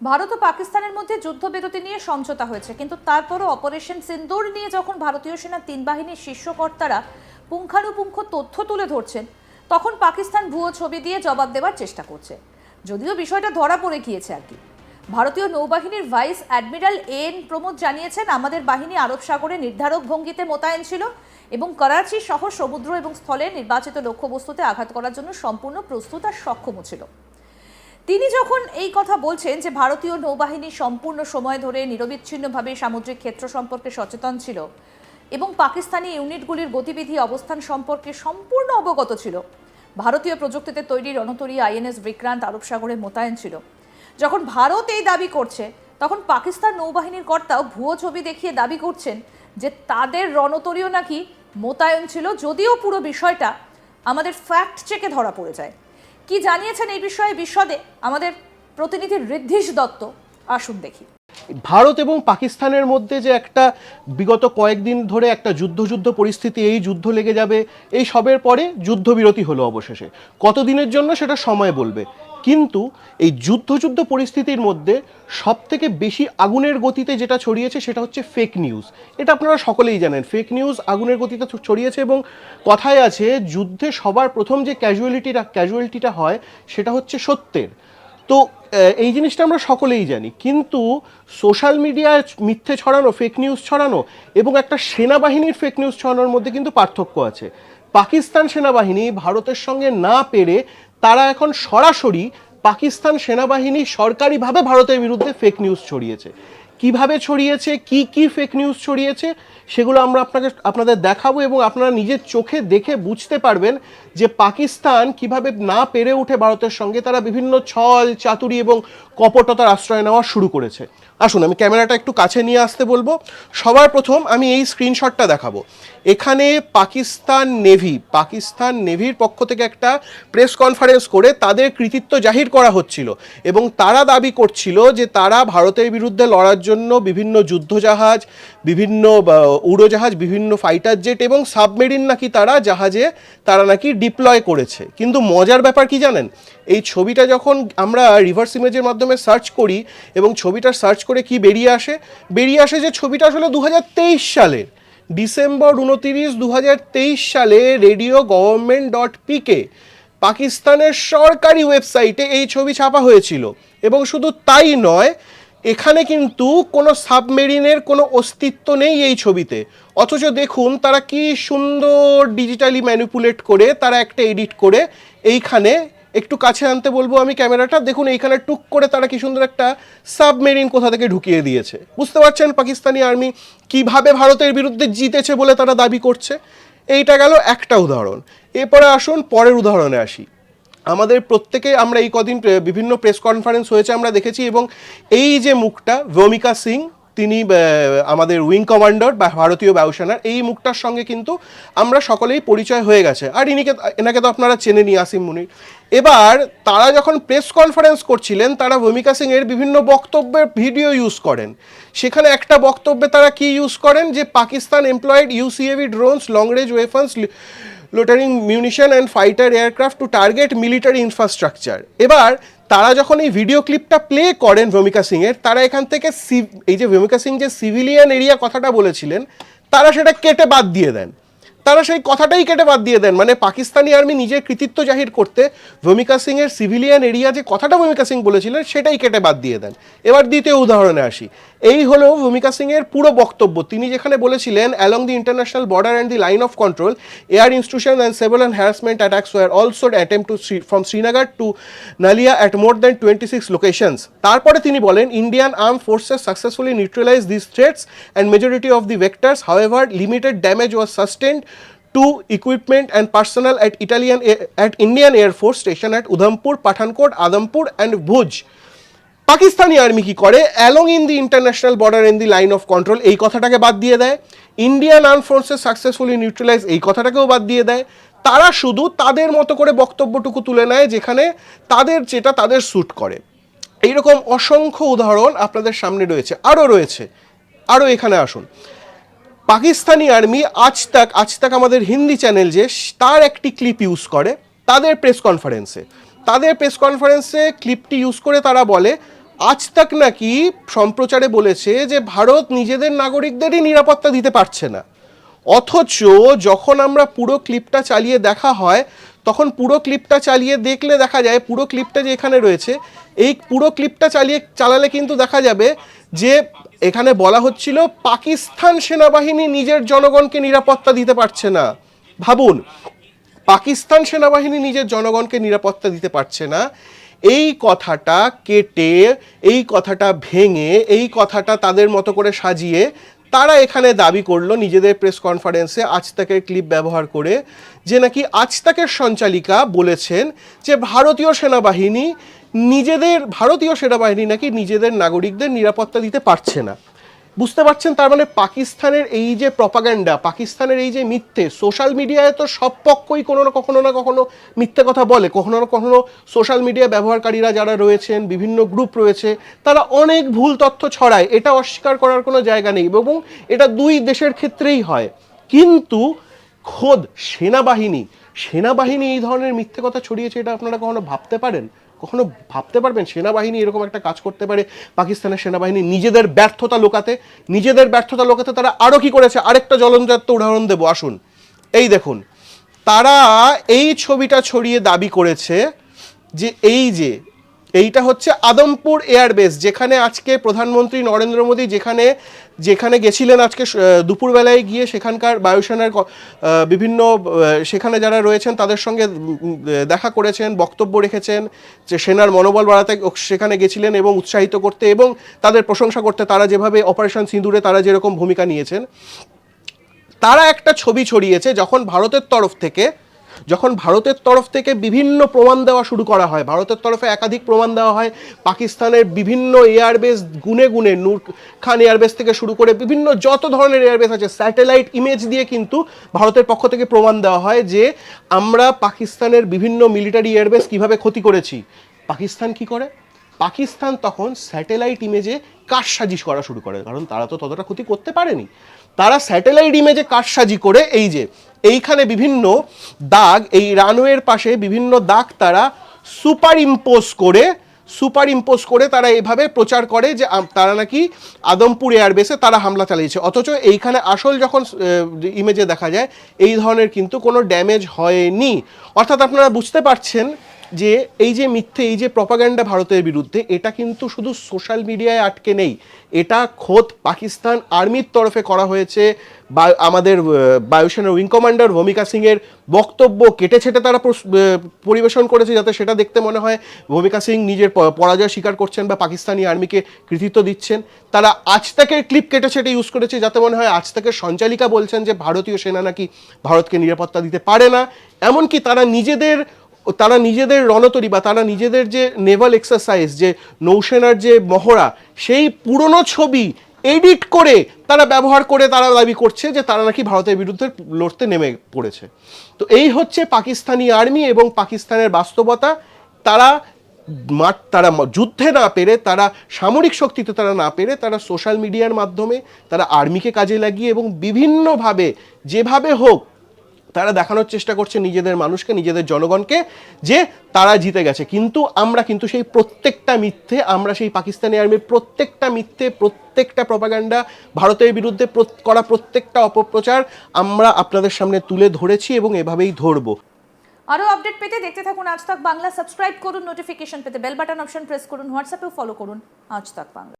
ভারত ও পাকিস্তানের মধ্যে যুদ্ধবিরতি নিয়ে সমঝোতা হয়েছে, কিন্তু তারপরও অপারেশন সিন্দুর নিয়ে যখন ভারতীয় সেনা তিন বাহিনীর শীর্ষকর্তারা পুঙ্খানুপুঙ্খ তথ্য তুলে ধরছেন, তখন পাকিস্তান ভুয়ো ছবি দিয়ে জবাব দেওয়ার চেষ্টা করছে। যদিও বিষয়টা ধরা পড়ে গিয়েছে আর কি। ভারতীয় নৌবাহিনীর ভাইস অ্যাডমিরাল এন প্রমোদ জানিয়েছেন, আমাদের বাহিনী আরব সাগরে নির্ধারক ভঙ্গিতে মোতায়েন ছিল এবং করাচি সহ সমুদ্র এবং স্থলে নির্বাচিত লক্ষ্যবস্তুতে আঘাত করার জন্য সম্পূর্ণ প্রস্তুত আর সক্ষমও ছিল। তিনি যখন এই কথা বলছেন যে ভারতীয় নৌবাহিনী সম্পূর্ণ সময় ধরে নিরবিচ্ছিন্নভাবে সামুদ্রিক ক্ষেত্র সম্পর্কে সচেতন ছিল এবং পাকিস্তানি ইউনিটগুলির গতিবিধি, অবস্থান সম্পর্কে সম্পূর্ণ অবগত ছিল। ভারতীয় প্রযুক্তিতে তৈরি রণতরী আইএনএস বিক্রান্ত আরব সাগরে মোতায়েন ছিল। যখন ভারত এই দাবি করছে, তখন পাকিস্তান নৌবাহিনীর কর্তাও ভুয়ো ছবি দেখিয়ে দাবি করছেন যে তাদের রণতরীও নাকি মোতায়েন ছিল, যদিও পুরো বিষয়টা আমাদের ফ্যাক্ট চেকে ধরা পড়ে যায়। কি জানিয়েছেন এই বিষয়ে বিশদে আমাদের প্রতিনিধি ঋদ্ধিশ দত্ত? আসুন দেখি। ভারত এবং পাকিস্তানের মধ্যে যে একটা বিগত কয়েকদিন ধরে একটা যুদ্ধ যুদ্ধ পরিস্থিতি, এই যুদ্ধ লেগে যাবে, এই সবের পরে যুদ্ধবিরতি হলো অবশেষে। কতদিনের জন্য সেটা সময় বলবে। কিন্তু এই যুদ্ধ যুদ্ধ পরিস্থিতির মধ্যে সব থেকে বেশি আগুনের গতিতে যেটা ছড়িয়েছে সেটা হচ্ছে ফেক নিউজ এটা আপনারা সকলেই জানেন। ফেক নিউজ আগুনের গতিতে ছড়িয়েছে এবং কথায় আছে, যুদ্ধে সবার প্রথম যে ক্যাজুয়ালিটিটা ক্যাজুয়ালিটিটা হয় সেটা হচ্ছে সত্যের। তো এই জিনিসটা আমরা সকলেই জানি। কিন্তু সোশ্যাল মিডিয়ায় মিথ্যে ছড়ানো ফেক নিউজ ছড়ানো এবং একটা সেনাবাহিনীর ফেক নিউজ ছড়ানোর মধ্যে কিন্তু পার্থক্য আছে। পাকিস্তান সেনাবাহিনী ভারতের সঙ্গে না পেরে তারা এখন সরাসরি পাকিস্তান সেনাবাহিনী সরকারিভাবে ভারতের বিরুদ্ধে ফেক নিউজ ছড়িয়েছে। কীভাবে ছড়িয়েছে? কি কি ফেক নিউজ ছড়িয়েছে? সেগুলো আমরা আপনাকে, আপনাদের দেখাবো এবং আপনারা নিজের চোখে দেখে বুঝতে পারবেন যে পাকিস্তান কীভাবে না পেরে উঠে ভারতের সঙ্গে তারা বিভিন্ন ছল, চাতুরি এবং কপটতার আশ্রয় নেওয়া শুরু করেছে। আসুন, আমি ক্যামেরাটা একটু কাছে নিয়ে আসতে বলব। সবার প্রথম আমি এই স্ক্রিনশটটা দেখাবো। এখানে পাকিস্তান নেভি, পাকিস্তান নেভির পক্ষ থেকে একটা প্রেস কনফারেন্স করে তাদের কৃতিত্ব জাহির করা হচ্ছিল এবং তারা দাবি করছিল যে তারা ভারতের বিরুদ্ধে লড়ার জন্য বিভিন্ন যুদ্ধজাহাজ, বিভিন্ন উড়োজাহাজ, বিভিন্ন ফাইটার জেট এবং সাবমেরিন নাকি তারা জাহাজে তারা নাকি ডিপ্লয় করেছে। কিন্তু মজার ব্যাপার কি জানেন? এই ছবিটা যখন আমরা রিভার্স ইমেজের মাধ্যমে সার্চ করি এবং ছবিটা সার্চ করে কি বেরিয়ে আসে বেরিয়ে আসে যে ছবিটা আসলে দু হাজার তেইশ সালের, ডিসেম্বর উনতিরিশ দু হাজার তেইশ সালে রেডিও গভর্নমেন্ট ডট পিকে পাকিস্তানের সরকারি ওয়েবসাইটে এই ছবি ছাপা হয়েছিল। এবং শুধু তাই নয়, এখানে কিন্তু কোনো সাবমেরিনের কোনো অস্তিত্ব নেই এই ছবিতে। অথচ দেখুন তারা কি সুন্দর ডিজিটালি ম্যানিপুলেট করে তারা একটা এডিট করে এইখানে একটু কাছে আনতে বলব আমি ক্যামেরাটা। দেখুন, এইখানে টুক করে তারা কি সুন্দর একটা সাবমেরিন কোথা থেকে ঢুকিয়ে দিয়েছে। বুঝতে পারছেন পাকিস্তানি আর্মি কীভাবে ভারতের বিরুদ্ধে জিতেছে বলে তারা দাবি করছে? এইটা গেল একটা উদাহরণ। এরপরে আসুন, পরের উদাহরণে আসি। আমাদের প্রত্যেকে আমরা এই কদিন বিভিন্ন প্রেস কনফারেন্স হয়েছে আমরা দেখেছি এবং এই যে মুখটা, ভূমিকা সিং তিনি আমাদের উইং কমান্ডার বা ভারতীয় বায়ুসেনার এই মুখটার সঙ্গে কিন্তু আমরা সকলেই পরিচয় হয়ে গেছে। আর ইনিকে, এনাকে তো আপনারা চেনে নি আসিম মুনির। এবার তারা যখন প্রেস কনফারেন্স করছিলেন, তারা ভূমিকা সিং এর বিভিন্ন বক্তব্যের ভিডিও ইউজ করেন। সেখানে একটা বক্তব্যে তারা কি ইউজ করেন? যে Pakistan employed UCAV drones, long range weapons loitering munition and fighter aircraft to target military infrastructure এবার, তারা যখন এই ভিডিও ক্লিপটা প্লে করেন ভূমিকা সিংয়ের, তারা এখান থেকে এই যে ভূমিকা সিং যে সিভিলিয়ান এরিয়া কথাটা বলেছিলেন, তারা সেটা কেটে বাদ দিয়ে দেন। তারা সেই কথাটাই কেটে বাদ দিয়ে দেন। মানে পাকিস্তানি আর্মি নিজের কৃতিত্ব জাহির করতে ভূমিকা সিং এর সিভিলিয়ান এরিয়া যে কথাটা ভূমিকা সিং বলেছিলেন, সেটাই কেটে বাদ দিয়ে দেন। এবার দ্বিতীয় উদাহরণে আসি। এই হলো ভূমিকা সিং এর পুরো বক্তব্য। তিনি যেখানে বলেছিলেন along the international border and the line of control air institution and shelling and harassment attacks were also attempt to from Srinagar to Naliya at more than twenty six locations তারপরে তিনি বলেন Indian armed forces successfully neutralise this threats and majority of the vectors however limited damage was sustained to equipment and personnel at Italian at Indian Air Force Station at Udhampur, Pathankot, Adampur and Bhuj. Pakistani army কি করে? Along in the international border in the line of control এই কথাটাকে বাদ দিয়ে দেয়। Indian armed forces successfully neutralise এই কথাটাকেও বাদ দিয়ে দেয়। তারা শুধু তাদের মতো করে বক্তব্যটুকু তুলে নেয় যেখানে তাদের যেটা তাদের স্যুট করে। এইরকম অসংখ্য উদাহরণ আপনাদের সামনে রয়েছে। আরও রয়েছে। আরও এখানে আসুন। পাকিস্তানি আর্মি আজ তাক আজ তাক আমাদের হিন্দি চ্যানেল যে তার একটি ক্লিপ ইউজ করে তাদের প্রেস কনফারেন্সে তাদের প্রেস কনফারেন্সে ক্লিপটি ইউজ করে তারা বলে, আজ তাক নাকি সম্প্রচারে বলেছে যে ভারত নিজেদের নাগরিকদেরই নিরাপত্তা দিতে পারছে না। অথচ যখন আমরা পুরো ক্লিপটা চালিয়ে দেখা হয়, তখন পুরো ক্লিপটা চালিয়ে দেখলে দেখা যায়, পুরো ক্লিপটা যে এখানে রয়েছে, এই পুরো ক্লিপটা চালিয়ে, চালালে কিন্তু দেখা যাবে যে এখানে বলা হচ্ছিল পাকিস্তান সেনাবাহিনী নিজের জনগণকে নিরাপত্তা দিতে পারছে না। ভাবুন, পাকিস্তান সেনাবাহিনী নিজের জনগণকে নিরাপত্তা দিতে পারছে না। এই কথাটা কেটে, এই কথাটা ভেঙে, এই কথাটা তাদের মতো করে সাজিয়ে তারা এখানে দাবি করল নিজেদের প্রেস কনফারেন্সে আজ তাকের ক্লিপ ব্যবহার করে যে নাকি আজ তাকের সঞ্চালিকা বলেছেন যে ভারতীয় সেনাবাহিনী নিজেদের, ভারতীয় সেনাবাহিনী নাকি নিজেদের নাগরিকদের নিরাপত্তা দিতে পারছে না। বুঝতে পারছেন? তার মানে পাকিস্তানের এই যে প্রপাগ্যান্ডা পাকিস্তানের এই যে মিথ্যে সোশ্যাল মিডিয়ায় তো সব পক্ষই কোনো না কখনো না কখনো মিথ্যে কথা বলে। কখনো না কখনো সোশ্যাল মিডিয়া ব্যবহারকারীরা যারা রয়েছেন, বিভিন্ন গ্রুপ রয়েছে, তারা অনেক ভুল তথ্য ছড়ায়। এটা অস্বীকার করার কোনো জায়গা নেই এবং এটা দুই দেশের ক্ষেত্রেই হয়। কিন্তু খোদ সেনাবাহিনী সেনাবাহিনী এই ধরনের মিথ্যে কথা ছড়িয়েছে, এটা আপনারা কখনো ভাবতে পারেন? কখনো ভাবতে পারবেন সেনাবাহিনী এরকম একটা কাজ করতে পারে? পাকিস্তানের সেনাবাহিনী নিজেদের ব্যর্থতা লোকাতে, নিজেদের ব্যর্থতা লোকাতে তারা আরও কি করেছে? আরেকটা জলন্ত উদাহরণ দেব, আসুন। এই দেখুন, তারা এই ছবিটা ছড়িয়ে দাবি করেছে যে এই যে এইটা হচ্ছে আদমপুর এয়ারবেস, যেখানে আজকে প্রধানমন্ত্রী নরেন্দ্র মোদী যেখানে যেখানে গেছিলেন আজকে দুপুরবেলায় গিয়ে সেখানকার বায়ুসেনার বিভিন্ন সেখানে যারা রয়েছেন তাদের সঙ্গে দেখা করেছেন, বক্তব্য রেখেছেন যে সেনার মনোবল বাড়াতে সেখানে গেছিলেন এবং উৎসাহিত করতে এবং তাদের প্রশংসা করতে তারা যেভাবে অপারেশন সিঁদুরে তারা যেরকম ভূমিকা নিয়েছেন, তারা একটা ছবি ছড়িয়েছে যখন ভারতের তরফ থেকে যখন ভারতের তরফ থেকে বিভিন্ন প্রমাণ দেওয়া শুরু করা হয়, ভারতের তরফে একাধিক প্রমাণ দেওয়া হয়, পাকিস্তানের বিভিন্ন এয়ারবেস গুনে গুনে নূর খান এয়ারবেস থেকে শুরু করে বিভিন্ন যত ধরনের এয়ারবেস আছে, স্যাটেলাইট ইমেজ দিয়ে কিন্তু ভারতের পক্ষ থেকে প্রমাণ দেওয়া হয় যে আমরা পাকিস্তানের বিভিন্ন মিলিটারি এয়ারবেস কীভাবে ক্ষতি করেছি। পাকিস্তান কি করে? পাকিস্তান তখন স্যাটেলাইট ইমেজে কারসাজি করা শুরু করে, কারণ তারা তো ততটা ক্ষতি করতে পারেনি। তারা স্যাটেলাইট ইমেজে কারসাজি করে, এই যে এইখানে বিভিন্ন দাগ, এই রানওয়ের পাশে বিভিন্ন দাগ তারা সুপার ইম্পোজ করে সুপার ইম্পোজ করে তারা এভাবে প্রচার করে যে তারা নাকি আদমপুর এয়ারবেসে তারা হামলা চালিয়েছে। অথচ এইখানে আসল যখন ইমেজে দেখা যায়, এই ধরনের কিন্তু কোনো ড্যামেজ হয়নি। অর্থাৎ আপনারা বুঝতে পারছেন যে এই যে মিথ্যে, এই যে প্রপাগান্ডা ভারতের বিরুদ্ধে, এটা কিন্তু শুধু সোশ্যাল মিডিয়ায় আটকে নেই। এটা খোদ পাকিস্তান আর্মির তরফে করা হয়েছে। বা আমাদের বায়ুসেনার উইং কমান্ডার ভূমিকা সিংয়ের বক্তব্য কেটে ছেটে তারা পরিবেশন করেছে যাতে সেটা দেখতে মনে হয়। ভূমিকা সিং নিজের পরাজয় স্বীকার করছেন বা পাকিস্তানি আর্মিকে কৃতিত্ব দিচ্ছেন। তারা আজ তাকের ক্লিপ কেটে ছেটে ইউজ করেছে যাতে মনে হয় আজ তাকের সঞ্চালিকা বলছেন যে ভারতীয় সেনা নাকি ভারতকে নিরাপত্তা দিতে পারে না। এমনকি তারা নিজেদের তারা নিজেদের রণতরী বা তারা নিজেদের যে নেভাল এক্সারসাইজ যে নৌসেনার যে মহড়া, সেই পুরনো ছবি এডিট করে তারা ব্যবহার করে তারা দাবি করছে যে তারা নাকি ভারতের বিরুদ্ধে লড়তে নেমে পড়েছে। তো এই হচ্ছে পাকিস্তানি আর্মি এবং পাকিস্তানের বাস্তবতা। তারা মাঠ তারা যুদ্ধে না পেরে, তারা সামরিক শক্তিতে তারা না পেরে, তারা সোশ্যাল মিডিয়ার মাধ্যমে তারা আর্মিকে কাজে লাগিয়ে এবং বিভিন্নভাবে, যেভাবে হোক তারা দেখানোর চেষ্টা করছে নিজেদের মানুষকে, নিজেদের জনগণকে যে তারা জিতে গেছে। কিন্তু আমরা কিন্তু সেই প্রত্যেকটা মিথ্যে, আমরা সেই পাকিস্তানি আর্মির প্রত্যেকটা মিথ্যে, প্রত্যেকটা প্রপাগান্ডা ভারতের বিরুদ্ধে করা প্রত্যেকটা অপপ্রচার আমরা আপনাদের সামনে তুলে ধরেছি এবং এভাবেই ধরবো। আরও আপডেট পেতে দেখতে থাকুন আজ তাক বাংলা। সাবস্ক্রাইব করুন, নোটিফিকেশন পেতে বেল বাটন অপশন প্রেস করুন, হোয়াটসঅ্যাপেও ফলো করুন আজ তাক বাংলা।